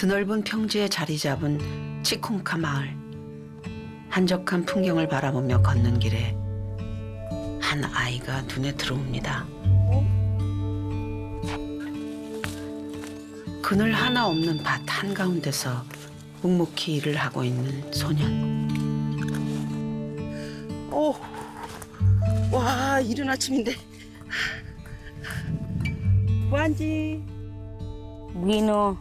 드넓은 평지에 자리 잡은 치콩카 마을. 한적한 풍경을 바라보며 걷는 길에 한 아이가 눈에 들어옵니다. 그늘 하나 없는 밭 한가운데서 묵묵히 일을 하고 있는 소년. 오, 와 이른 아침인데. 뭐한지 Gino,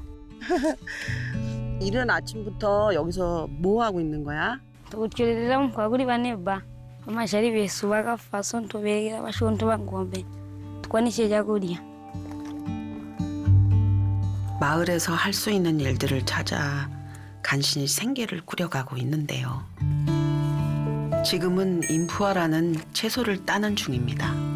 이른 아침부터 여기서 뭐 하고 있는 거야? kwa kuli chakulya 마을에서 할 수 있는 일들을 찾아 간신히 생계를 꾸려가고 있는데요. 지금은 인푸아라는 채소를 따는 중입니다.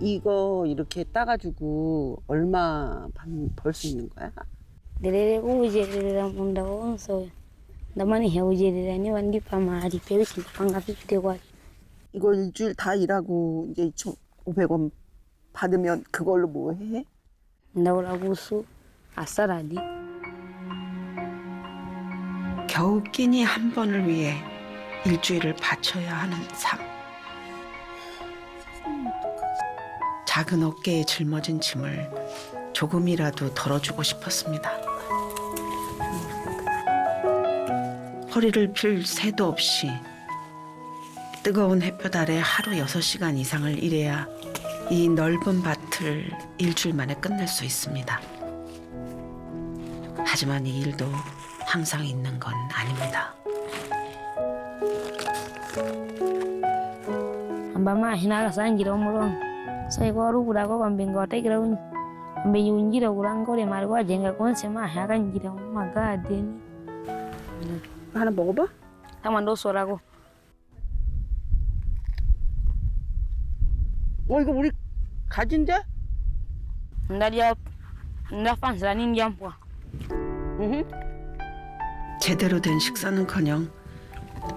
이거 이렇게 따가지고 얼마 벌 수 있는 거야? derere munda wonso ndamani heucherera ni wandipa mahali pewichi ndapanga pipite kwake 이거 일주일 다 일하고 이제 2,500원 받으면 그걸로 뭐 해? busu asaradi 겨우 끼니 한 번을 위해 일주일을 바쳐야 하는 삶. 작은 어깨에 짊어진 짐을 조금이라도 덜어주고 싶었습니다. 허리를 필 새도 없이 뜨거운 햇볕 아래 하루 여섯 시간 이상을 일해야 이 넓은 밭을 일주일 만에 끝낼 수 있습니다. 하지만 이 일도 항상 있는 건 아닙니다. Amba mahina akasangira omulongo saikwarukura kwambinga watekera unyi ambe yunjira kulangole mali kwajenga konse mahi akanjira mumagadeni 하나 먹어봐? kama ndosolako 어 이거 우리 가진데? ndalya ndafansira nindya mpwa 응. 제대로 된 식사는커녕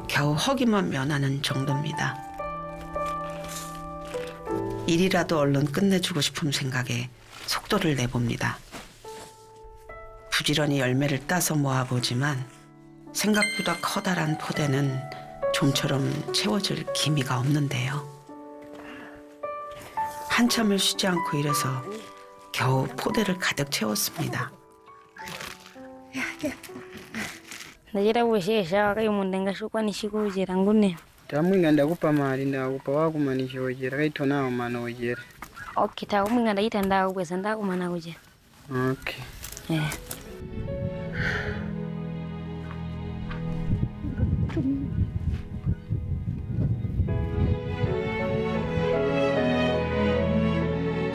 겨우 허기만 면하는 정도입니다. 일이라도 얼른 끝내주고 싶은 생각에 속도를 내봅니다. 부지런히 열매를 따서 모아보지만 생각보다 커다란 포대는 좀처럼 채워질 기미가 없는데요. 한참을 쉬지 않고 일해서 겨우 포대를 가득 채웠습니다. ngune tamwinga ndakupa mali ndakupa wakumanisha ojera kaitonawo mana ojera okay takumwinga ndachita ndakubweza ndakumana kuchera okay eh.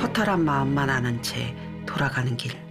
허탈한 마음만 아는 채 돌아가는 길.